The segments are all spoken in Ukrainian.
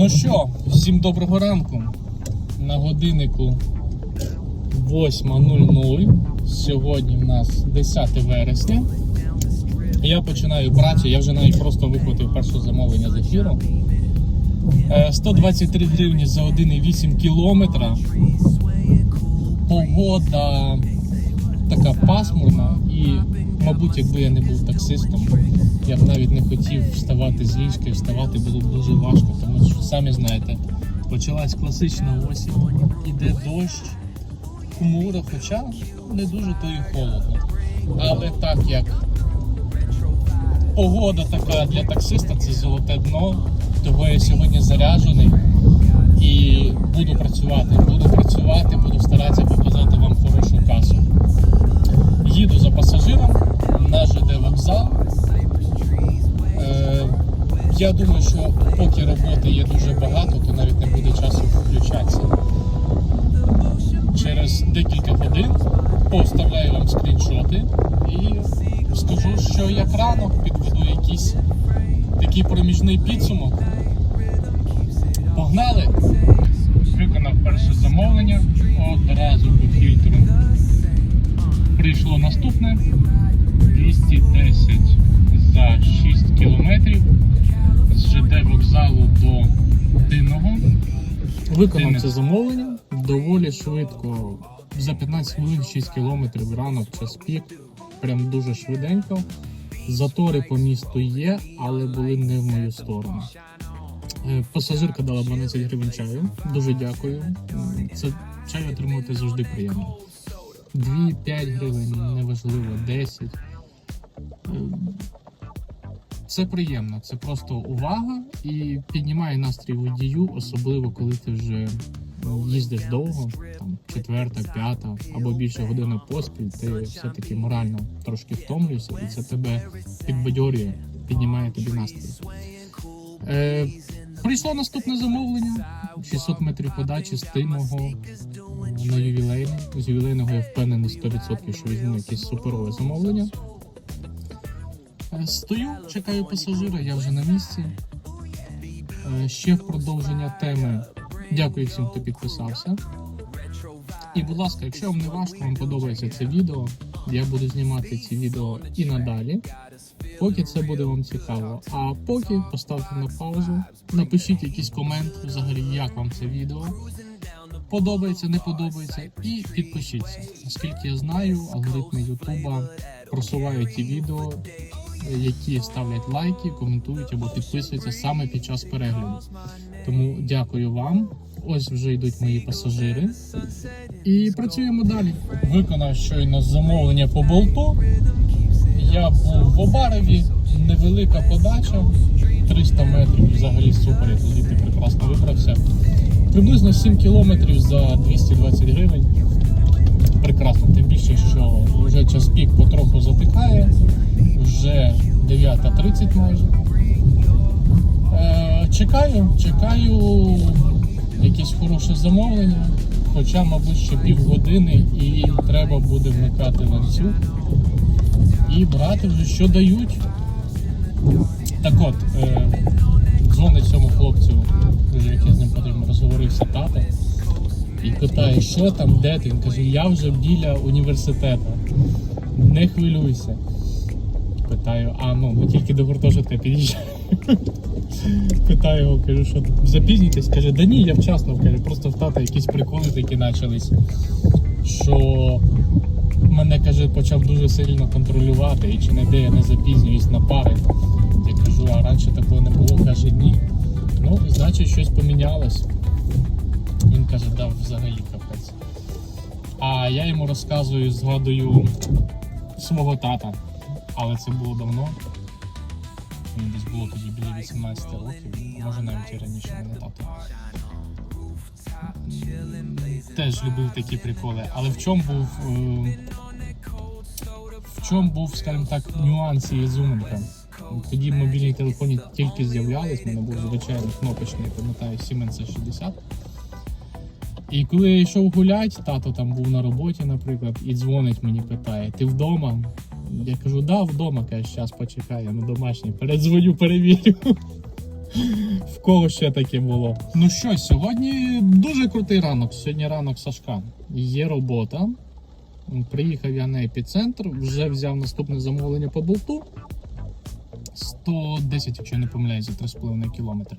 Ну що, всім доброго ранку. На годиннику 8.00. Сьогодні в нас 10 вересня. Я починаю працю, я вже навіть просто вихватив перше замовлення з ефіру. Е, 123 гривні за 1,8 кілометра. Погода така пасмурна і, мабуть, якби я не був таксистом, я б навіть не хотів вставати з ліжка, і вставати було б дуже важко, тому що самі знаєте, почалась класична осінь, іде дощ, хмуро, хоча не дуже то і холодно. Але так як погода така для таксиста, це золоте дно, того я сьогодні заряджений і буду працювати. Буду працювати, буду старатися показати вам хорошу касу. Їду за пасажиром на ЖД вокзал. Е, я думаю, що поки роботи є дуже багато, то навіть не буде часу включатися. Через декілька годин поставляю вам скріншоти і скажу, що як ранок підведу якийсь такий проміжний підсумок. Погнали! Виконав перше замовлення, одразу по фільтру прийшло 210 за 6 кілометрів з ЖД вокзалу до Динного. Виконав це замовлення доволі швидко. За 15 хвилин 6 кілометрів ранок час пік. Прям дуже швиденько. Затори по місту є, але були не в мою сторону. Е, Пасажирка дала 12 гривень чаю. Дуже дякую. Це чай отримувати завжди приємно. 2-5 гривень, неважливо, 10. Е, Це приємно, це просто увага і піднімає настрій водію, особливо коли ти вже їздиш довго, там четверта, п'ята або більше години поспіль, ти все-таки морально трошки втомлюєшся, і це тебе підбадьорює, піднімає тобі настрій. Е, прийшло наступне замовлення: 600 метрів подачі з тимого на ювілейний. З ювілейного я впевнений 100%, що візьму якесь суперове замовлення. Е, Стою, чекаю пасажира, я вже на місці. Е, Ще в продовження теми. Дякую всім, хто підписався. І, будь ласка, якщо вам не важко, вам подобається це відео, я буду знімати ці відео і надалі, поки це буде вам цікаво. А поки поставте на паузу, напишіть якийсь комент взагалі, як вам це відео. Подобається, не подобається, і підпишіться. Наскільки я знаю, алгоритми Ютуба просувають ті відео, які ставлять лайки, коментують або підписуються саме під час перегляду. Тому дякую вам. Ось вже йдуть мої пасажири. І працюємо далі. Виконав щойно замовлення по болту. Я був в Обареві, невелика подача, 300 метрів, взагалі супер, я звідти прекрасно вибрався. Приблизно 7 кілометрів за 220 гривень. Прекрасно, тим більше, що вже час пік потроху затикає, вже 9.30 майже. Е, чекаю, чекаю якесь хороше замовлення, хоча, мабуть, ще півгодини і треба буде вмикати ланцюг і брати вже що дають. Так от, е, дзвонить цьому хлопцю, вже як я з ним потім розговорився тато, і питає, що там, де ти? Він каже, я вже біля університету. Не хвилюйся. Питаю, а ну, ми тільки до гуртожитка під'їжджаємо. Питаю його, кажу, що запізнітесь. Каже, да ні, я вчасно каже, просто в тата якісь приколи такі почались. Що мене каже, почав дуже сильно контролювати, і чи не де я не запізнююсь на пари. Я кажу, а раніше такого не було, каже, ні. Ну, значить, щось помінялось. Він каже, да, взагалі капець. А я йому розказую, згадую свого тата. Але це було давно. Мені десь було тоді біля 18 років, може навіть і раніше мене тато. Теж любив такі приколи. Але в чому був. е, В чому був, скажімо так, нюанс цієї зуминка? Тоді мобільні телефони тільки з'являлись, в мене був звичайний кнопочний, пам'ятаю, Siemens 60. І коли я йшов гулять, тато там був на роботі, наприклад, і дзвонить мені, питає: ти вдома? Я кажу, да, вдома, каже, зараз почекай, я на домашній, передзвоню, перевірю. В кого ще таке було? Ну що, сьогодні дуже крутий ранок. Сьогодні ранок Сашка. Є робота. Приїхав я на епіцентр, вже взяв наступне замовлення по болту. 110, якщо не помиляюся, 3,5 кілометри.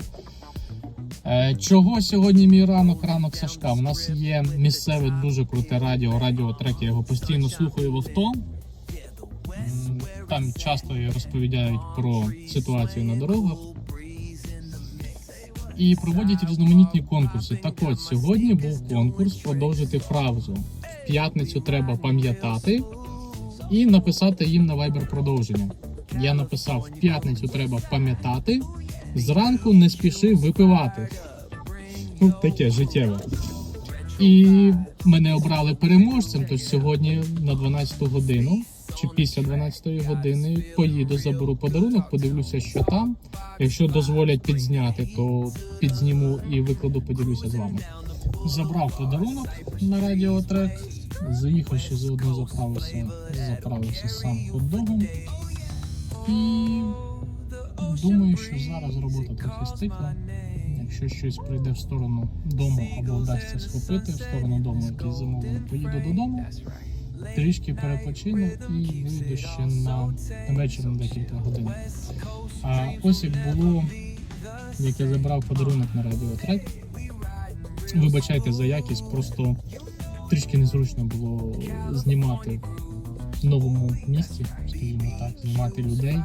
Е, Чого сьогодні мій ранок, ранок Сашка? У нас є місцеве дуже круте радіо, радіотрек, я його постійно слухаю в авто. Там часто розповідають про ситуацію на дорогах. І проводять різноманітні конкурси. Так от, сьогодні був конкурс продовжити фразу. П'ятницю треба пам'ятати і написати їм на Viber продовження. Я написав: в п'ятницю треба пам'ятати, зранку не спіши випивати. Ну, таке життєве. І мене обрали переможцем, тож сьогодні на 12 годину чи після 12 години поїду, заберу подарунок, подивлюся, що там. Якщо дозволять підзняти, то підзніму і викладу, поділюся з вами. Забрав подарунок на радіотрек, заїхав ще заодно заправився, заправився сам хот-догом. І думаю, що зараз робота трохи стикла. Якщо щось прийде в сторону дому або вдасться схопити в сторону дому, який замовлено, поїду додому, трішки перепочину і вийду ще на вечір на декілька годин. А ось як було, як я забрав подарунок на радіотрек. Вибачайте за якість, просто трішки незручно було знімати в новому місті, скажімо так, знімати людей.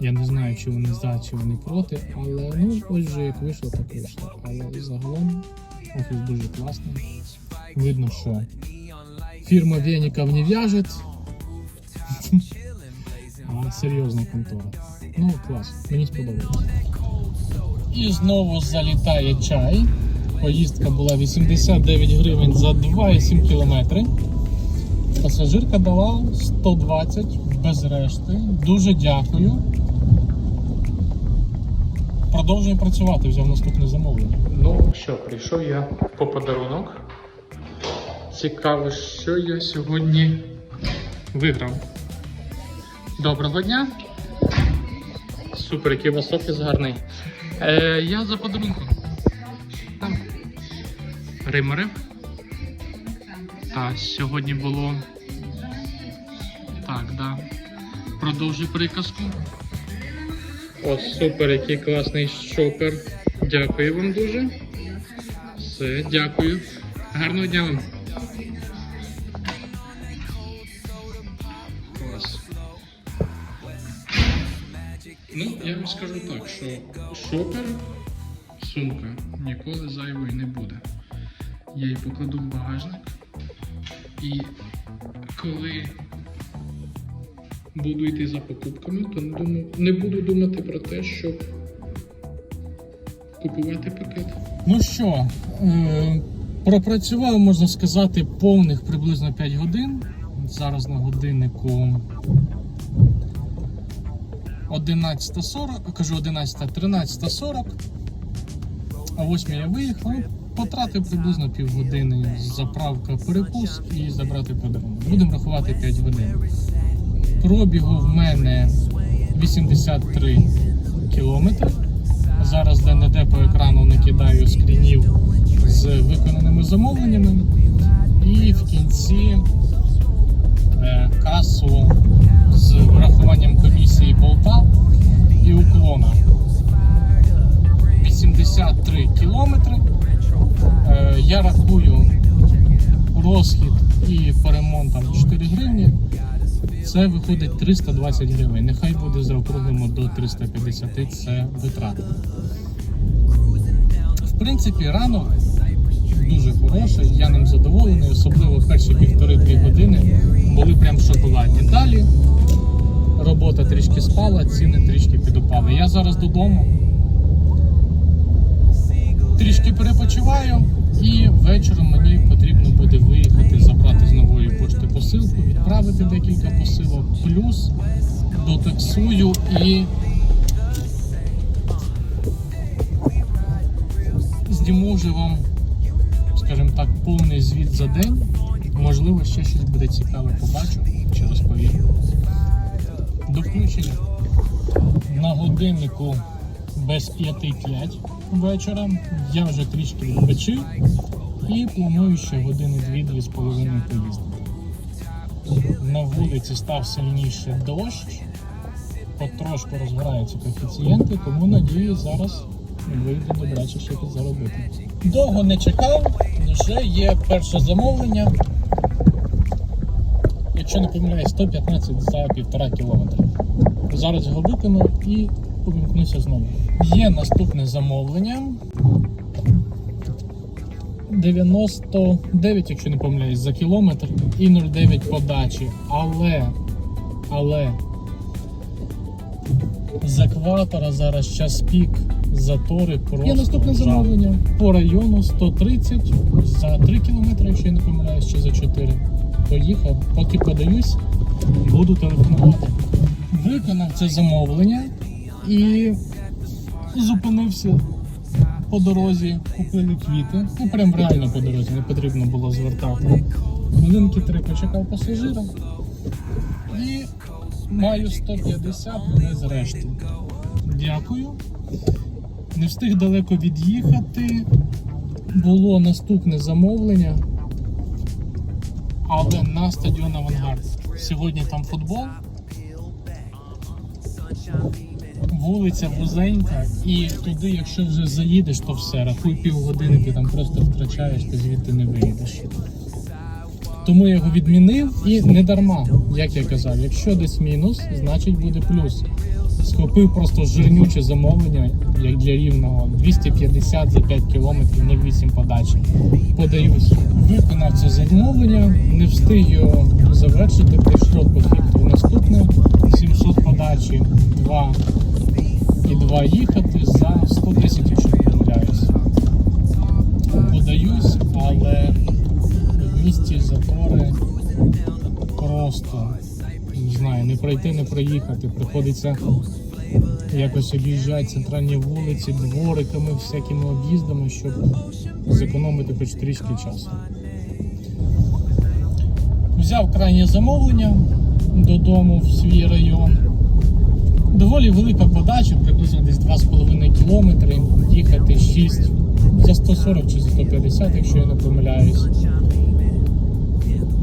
Я не знаю, чи вони за, чи вони проти, але ну ось же як вийшло, так вийшло. Але загалом офіс дуже класний. Видно, що фірма Веніков не в'яжет. А серйозна контора. Ну, клас, мені сподобалось. І знову залітає чай. Поїздка була 89 гривень за 2,7 кілометри. Пасажирка дала 120 без решти. Дуже дякую. Продовжую працювати, взяв наступне замовлення. Ну що, прийшов я по подарунок. Цікаво, що я сьогодні виграв. Доброго дня. Супер, який офіс гарний. Е, я за подарунком. Римери. Так, сьогодні було. Так, да. Продовжуй приказку. О, супер, який класний шопер. Дякую вам дуже. Все, дякую. Гарного дня вам. Клас. Ну, я вам скажу так, що шопер, сумка ніколи зайвої не буде. Я її покладу в багажник. І коли буду йти за покупками, то не, думаю, не буду думати про те, щоб купувати пакет. Ну що, е, пропрацював, можна сказати, повних приблизно 5 годин. Зараз на годиннику 11.40, кажу 11, 13.40. О 8 я виїхав, потратив приблизно півгодини заправка перекус і забрати подарунок. Будемо рахувати 5 годин. Пробігу в мене 83 кілометри. Зараз де-не-де по екрану накидаю скрінів з виконаними замовленнями. І в кінці е, касу з врахуванням комісії болта і уклона. 83 кілометри. Е, я рахую розхід і по ремонтам 4 гривні. Це виходить 320 гривень. Нехай буде заокруглимо до 350 це витрати. В принципі, ранок дуже хороший, я ним задоволений, особливо перші півтори-дві години були прям шоколадні. Далі робота трішки спала, ціни трішки підупали. Я зараз додому трішки перепочиваю і вечором мені потрібно буде виїхати, забрати з нової пошти посилку, відправити декілька посилок, плюс дотаксую і зніму вже вам, скажімо так, повний звіт за день. Можливо, ще щось буде цікаве побачу чи розповім. До включення. На годиннику без 5-5 вечора. Я вже трішки відпочив і планую ще години дві-дві з половиною поїздити. На вулиці став сильніше дощ, потрошку розгораються коефіцієнти, тому надію зараз вийде добряче ще підзаробити. Довго не чекав, вже є перше замовлення. Якщо не помиляюсь, 115 за півтора кілометра. Зараз його виконую і увімкнуся знову. Є наступне замовлення. 99, якщо не помиляюсь, за кілометр і 0,9 подачі. Але, але з екватора зараз час пік, затори просто. Є наступне жах. замовлення по району 130 за 3 кілометри, якщо я не помиляюсь, чи за 4. Поїхав, поки подаюсь, буду телефонувати. Виконав це замовлення і зупинився по дорозі, купили квіти. Ну прям реально по дорозі, не потрібно було звертати. Хвилинки три почекав пасажира і маю 150 без решти. Дякую. Не встиг далеко від'їхати. Було наступне замовлення, але на стадіон Авангард. Сьогодні там футбол. Вулиця вузенька, і туди, якщо вже заїдеш, то все, рахуй півгодини, ти там просто втрачаєш, ти звідти не виїдеш. Тому я його відмінив і не дарма, як я казав, якщо десь мінус, значить буде плюс. Схопив просто жирнюче замовлення, як для рівного 250 за 5 кілометрів, 0,8 подачі. Подаюсь. Виконав це замовлення, не встиг його завершити, прийшло по фікту наступне 700 подачі, 2 і 2 їхати за 110, якщо не помиляюсь. Подаюсь, але в місті затори просто не знаю, не пройти, не проїхати. Приходиться якось об'їжджати центральні вулиці, двориками, всякими об'їздами, щоб зекономити хоч трішки часу. Взяв крайнє замовлення додому в свій район. Доволі велика подача, приблизно десь 2,5 кілометри, їхати 6 за 140 чи за 150, якщо я не помиляюсь.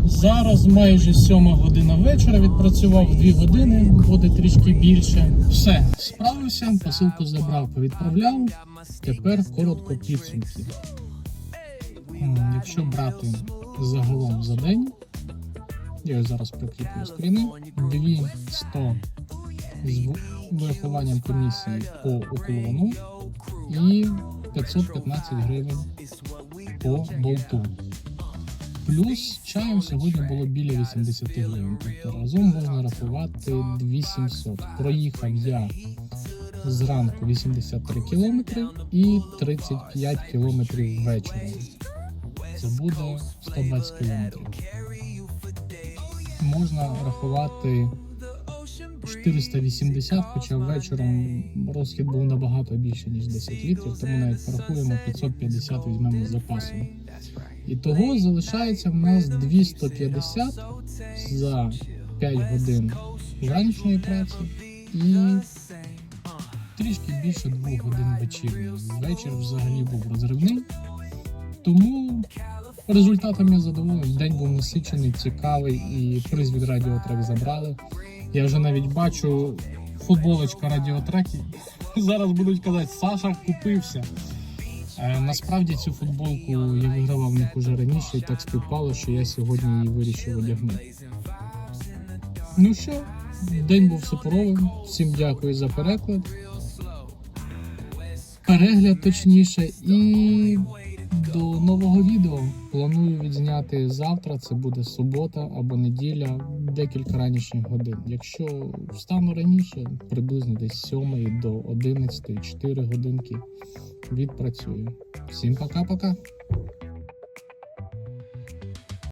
Зараз майже 7 година вечора відпрацював 2 години, буде трішки більше. Все, справився, посилку забрав, повідправляв. Тепер коротко підсумки. Якщо брати загалом за день, я зараз прикріплю скріни, 200 з в- врахуванням комісії по уклону і 515 гривень по болту. Плюс чаєм сьогодні було біля 80 гривень. Тобто разом можна рахувати 2700. Проїхав я зранку 83 кілометри і 35 кілометрів ввечері. Це буде 120 кілометрів. Можна рахувати 480, хоча вечором розхід був набагато більше, ніж 10 літрів, тому навіть порахуємо 550 візьмемо з запасом. І того залишається в нас 250 за 5 годин ранішньої праці і трішки більше 2 годин вечірньої. Вечір взагалі був розривний. Тому результатом я задоволений. День був насичений, цікавий і приз від радіотрек забрали. Я вже навіть бачу футболочка радіотреки. Зараз будуть казати, Саша купився. Е, Насправді цю футболку я вигравав в них уже раніше, і так співпало, що я сьогодні її вирішив одягнути. Ну що, день був суперовим. Всім дякую за переклад. Перегляд точніше, і до нового відео. Планую відзняти завтра. Це буде субота або неділя, декілька ранішніх годин. Якщо встану раніше, приблизно десь з 7 до 11, 4 годинки відпрацюю. Всім пока-пока.